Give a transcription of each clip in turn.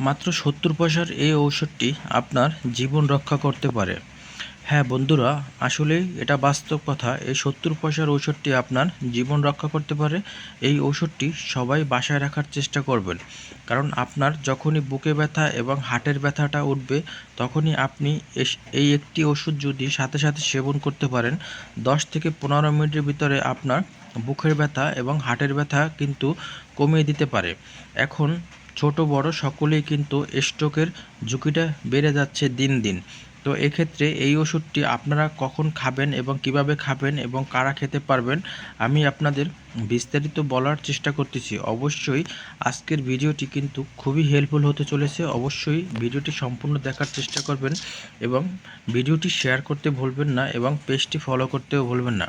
মাত্র সত্তর পয়সার এই ঔষধটি আপনার জীবন রক্ষা করতে পারে। হ্যাঁ বন্ধুরা, আসলেই এটা বাস্তব কথা। এই সত্তর পয়সার ঔষধটি আপনার জীবন রক্ষা করতে পারে। এই ঔষধটি সবাই বাসায় রাখার চেষ্টা করবেন। কারণ আপনার যখনই বুকে ব্যথা এবং হাটের ব্যথাটা উঠবে, তখনই আপনি এই একটি ওষুধ যদি সাথে সাথে সেবন করতে পারেন, দশ থেকে পনেরো মিনিটের ভিতরে আপনার বুকের ব্যথা এবং হাটের ব্যথা কিন্তু কমিয়ে দিতে পারে। এখন ছোট বড় সকলেই কিন্তু স্ট্রোকের ঝুঁকিটা বেড়ে যাচ্ছে দিন দিন। তো এক্ষেত্রে এই ওষুধটি আপনারা কখন খাবেন এবং কীভাবে খাবেন এবং কারা খেতে পারবেন, আমি আপনাদের বিস্তারিত বলার চেষ্টা করতেছি। অবশ্যই আজকের ভিডিওটি কিন্তু খুবই হেল্পফুল হতে চলেছে। অবশ্যই ভিডিওটি সম্পূর্ণ দেখার চেষ্টা করবেন এবং ভিডিওটি শেয়ার করতে ভুলবেন না এবং পেজটি ফলো করতেও ভুলবেন না।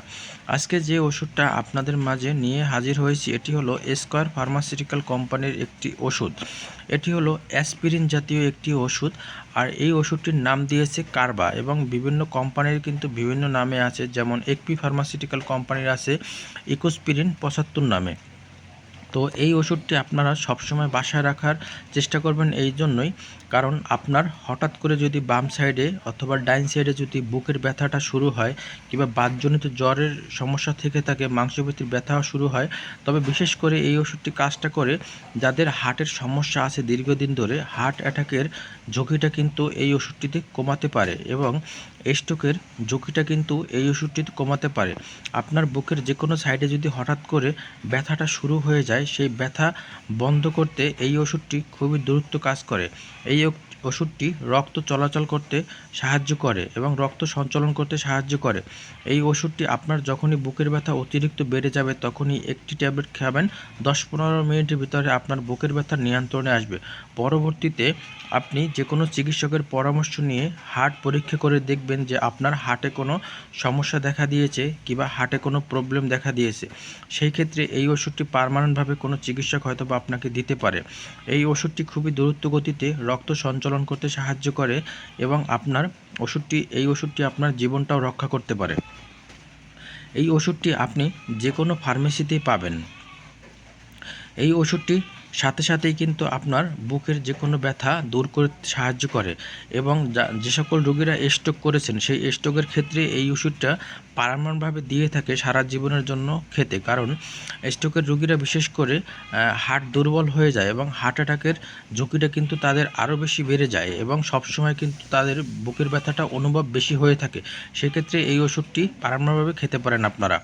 আজকে যে ওষুধটা আপনাদের মাঝে নিয়ে হাজির হয়েছি, এটি হলো স্কোয়ার ফার্মাসিউটিক্যাল কোম্পানির একটি ওষুধ। এটি হলো অ্যাসপিরিন জাতীয় একটি ওষুধ। আর এই ওষুধটির নাম দিয়েছে কারবা এবং বিভিন্ন কোম্পানির কিন্তু বিভিন্ন নামে আছে। যেমন একপি ফার্মাসিউটিক্যাল কোম্পানির আছে ইকোস্পিরিন পঁচাত্তর নামে। তো এই ওষুধটি আপনারা সবসময় বাসায় রাখার চেষ্টা করবেন এই জন্যই। কারণ আপনার হঠাৎ করে যদি বাম সাইডে অথবা ডাইন সাইডে যদি বুকের ব্যথাটা শুরু হয় কিংবা বাতজনিত জ্বরের সমস্যা থেকে থাকে, মাংসপেশির ব্যথাও শুরু হয়, তবে বিশেষ করে এই ওষুধটি কাজটা করে যাদের হার্টের সমস্যা আছে দীর্ঘদিন ধরে, হার্ট অ্যাটাকের ঝুঁকিটা কিন্তু এই ওষুধটিতে কমাতে পারে এবং স্ট্রোকের ঝুঁকিটা কিন্তু এই ওষুধটিতে কমাতে পারে। আপনার বুকের যে কোনো সাইডে যদি হঠাৎ করে ব্যথাটা শুরু হয়ে যায় সেই ব্যথা বন্ধ করতে এই ওষুধটি খুবই দ্রুত কাজ করে। এই ওষুধটি রক্ত চলাচল করতে সাহায্য করে এবং রক্ত সঞ্চালন করতে সাহায্য করে। এই ওষুধটি আপনার যখনই বুকের ব্যথা অতিরিক্ত বেড়ে যাবে, তখনই একটি ট্যাবলেট খাবেন। দশ পনেরো মিনিটের ভিতরে আপনার বুকের ব্যথা নিয়ন্ত্রণে আসবে। পরবর্তীতে আপনি যে কোনো চিকিৎসকের পরামর্শ নিয়ে হার্ট পরীক্ষা করে দেখবেন যে আপনার হার্টে কোনো সমস্যা দেখা দিয়েছে কিংবা হার্টে কোনো প্রবলেম দেখা দিয়েছে। সেই ক্ষেত্রে এই ওষুধটি পার্মানেন্টভাবে কোনো চিকিৎসক হয়তো বা আপনাকে দিতে পারে। এই ওষুধটি খুবই দ্রুত গতিতে রক্ত সঞ্চালন করতে সাহায্য করে এবং আপনার ওষুধটি, এই ওষুধটি আপনার জীবনটাও রক্ষা করতে পারে। এই ওষুধটি আপনি যে কোনো ফার্মেসিতেই পাবেন। এই ওষুধটি সাথে সাথেই কিন্তু আপনার বুকের যে কোনো ব্যথা দূর করতে সাহায্য করে এবং যা- সকল রোগীরা স্ট্রোক করেছেন, সেই স্ট্রোকের ক্ষেত্রে এই ওষুধটা পারমানভাবে দিয়ে থাকে সারা জীবনের জন্য খেতে। কারণ স্ট্রোকের রোগীরা বিশেষ করে হার্ট দুর্বল হয়ে যায় এবং হার্ট অ্যাটাকের ঝুঁকিটা কিন্তু তাদের আরও বেশি বেড়ে যায় এবং সবসময় কিন্তু তাদের বুকের ব্যথাটা অনুভব বেশি হয়ে থাকে। সেক্ষেত্রে এই ওষুধটি পারমানভাবে খেতে পারেন আপনারা।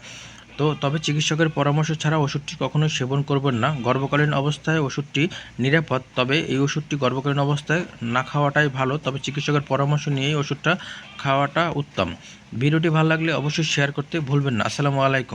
তো তবে চিকিৎসকের পরামর্শ ছাড়া ওষুধটি কখনোই সেবন করবেন না। গর্ভকালীন অবস্থায় ওষুধটি নিরাপদ, তবে এই ওষুধটি গর্ভকালীন অবস্থায় না খাওয়াটাই ভালো। তবে চিকিৎসকের পরামর্শ নিয়েই ওষুধটা খাওয়াটা উত্তম। ভিডিওটি ভালো লাগলে অবশ্যই শেয়ার করতে ভুলবেন না। আসসালামু আলাইকুম।